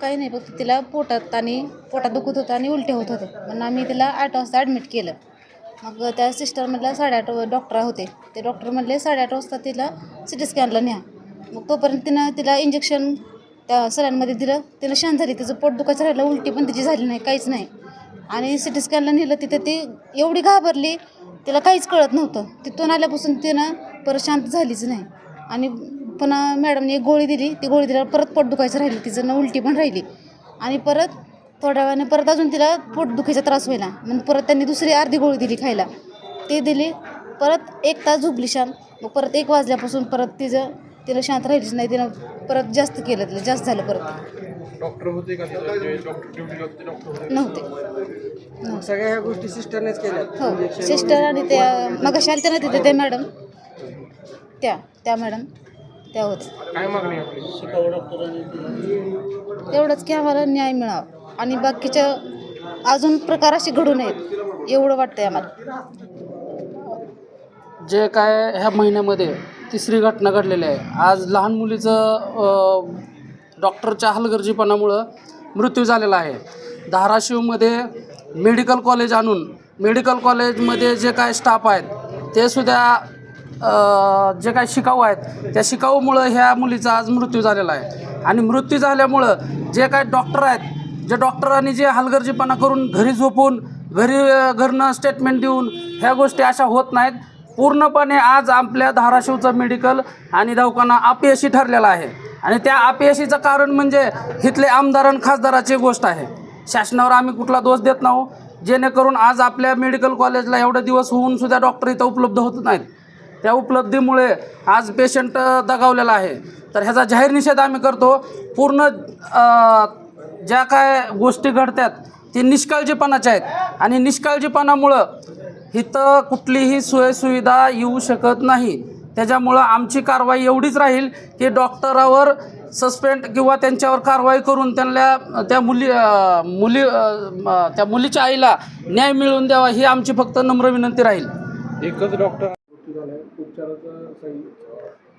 काही नाही फक्त तिला पोटात आणि पोटात दुखत होतं आणि उलटे होत होते. म्हणून आम्ही तिला आठ वाजता ॲडमिट केलं. मग त्या सिस्टर म्हटलं साडेआठ डॉक्टर होते. ते डॉक्टर म्हणले साडेआठ वाजता तिला सी टी स्कॅनला न्या. मग तोपर्यंत तिनं तिला इंजेक्शन त्या सरांमध्ये दिलं. तिला शांत झाली. तिचं पोट दुखायचं राहिलं. उलटी पण तिची झाली नाही काहीच नाही. आणि सी टी स्कॅनला नेलं. तिथे ती एवढी घाबरली तिला काहीच कळत नव्हतं. तिथून आल्यापासून तिनं परत शांत झालीच नाही. आणि पुन्हा मॅडमने एक गोळी दिली. ती गोळी दिल्यावर परत पोट दुखायचं राहिली. तिचं ना उलटी पण राहिली. आणि परत थोड्या वेळाने परत अजून तिला पोट दुखायचा त्रास व्हायला. मग परत त्यांनी दुसरी अर्धी गोळी दिली खायला. ती दिली. परत एक तास झोपली शांत मग परत एक वाजल्यापासून परत तिचं तिला शांत राहिलीच नाही. तिनं परत जास्त केलं. तिला जास्त झालं परत. डॉक्टर होते का नव्हते. सगळ्या ह्या गोष्टी सिस्टरनेच केल्यात. हो. सिस्टर आणि त्या मग आलत्या ना तिथे त्या मॅडम? त्या त्या मॅडम. त्या होत्या. काय मागणी आहे आपली? तेवढंच की आम्हाला न्याय मिळावा. आणि बाकीच्या अजून प्रकार असे घडू नयेत. एवढं वाटतंय आम्हाला. जे काय ह्या महिन्यामध्ये तिसरी घटना घडलेली आहे. आज लहान मुलीचं डॉक्टरच्या हलगर्जीपणामुळं मृत्यू झालेला आहे. धाराशिवमध्ये मेडिकल कॉलेज आणून मेडिकल कॉलेजमध्ये जे काय स्टाफ आहेत ते सुद्धा जे काय शिकाऊ आहेत त्या शिकाऊमुळं ह्या मुलीचा आज मृत्यू झालेला आहे. आणि मृत्यू झाल्यामुळं जे काय डॉक्टर आहेत जे डॉक्टरांनी जे हलगर्जीपणा करून घरी झोपून घरी घरनं स्टेटमेंट देऊन ह्या गोष्टी अशा होत नाहीत. पूर्णपणे आज आपल्या धाराशिवचं मेडिकल आणि दवाखाना अपयशी ठरलेला आहे. आणि त्या अपयशीचं कारण म्हणजे इथले आमदार आणि खासदाराची गोष्ट आहे. शासनावर आम्ही कुठला दोष देत नाहो. जेणेकरून आज आपल्या मेडिकल कॉलेजला एवढे दिवस होऊन सुद्धा डॉक्टर इथं उपलब्ध होत नाहीत. त्या उपलब्धीमुळे आज पेशंट दगावलेला आहे. तर ह्याचा जाहीर निषेध आम्ही करतो. पूर्ण ज्या काय गोष्टी घडतात ते निष्काळजीपणाच्या आहेत. आणि निष्काळजीपणामुळं इथं कुठलीही सोयसुविधा येऊ शकत नाही. त्याच्यामुळं आमची कारवाई एवढीच राहील की डॉक्टरावर सस्पेंड किंवा त्यांच्यावर कारवाई करून त्यांना त्या मुली मुली त्या मुलीच्या आईला न्याय मिळवून द्यावा ही आमची फक्त नम्र विनंती राहील. एकच डॉक्टर मृत्यू आहे उपचाराचा सही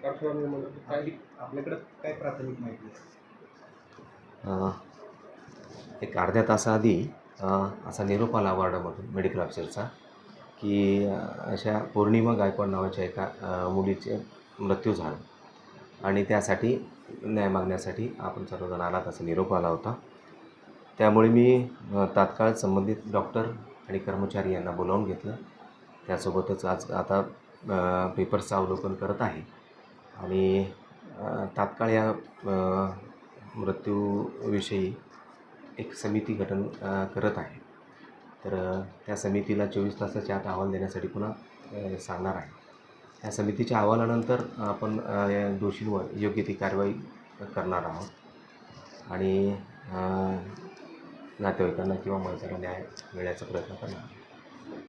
कारखाना निर्माण झाला. आपल्याकडं काय प्राथमिक माहिती आहे? एक अर्ध्या तासाआधी अ, असा निरोप आला वार्डामधून मेडिकल ऑफिसरचा की अ, अशा पौर्णिमा गायकवाड नावाच्या एका अ, मुलीचे मृत्यू झाला. आणि त्यासाठी न्याय मागण्यासाठी आपण सर्वजण आलात असा निरोप आला होता. त्यामुळे मी अ, तात्काळ संबंधित डॉक्टर आणि कर्मचारी यांना बोलावून घेतलं. त्यासोबतच आज आता पेपर्सचं अवलोकन करत आहे. आणि तात्काळ या मृत्यूविषयी एक समिती गठन करत आहे. तर त्या समितीला चोवीस तासाच्या आत अहवाल देण्यासाठी पुन्हा सांगणार आहे. या समितीच्या अहवालानंतर आपण या दोषींवर योग्य ती कारवाई करणार आहोत. आणि नातेवाईकांना किंवा माणसाला न्याय मिळण्याचा प्रयत्न करणार आहोत.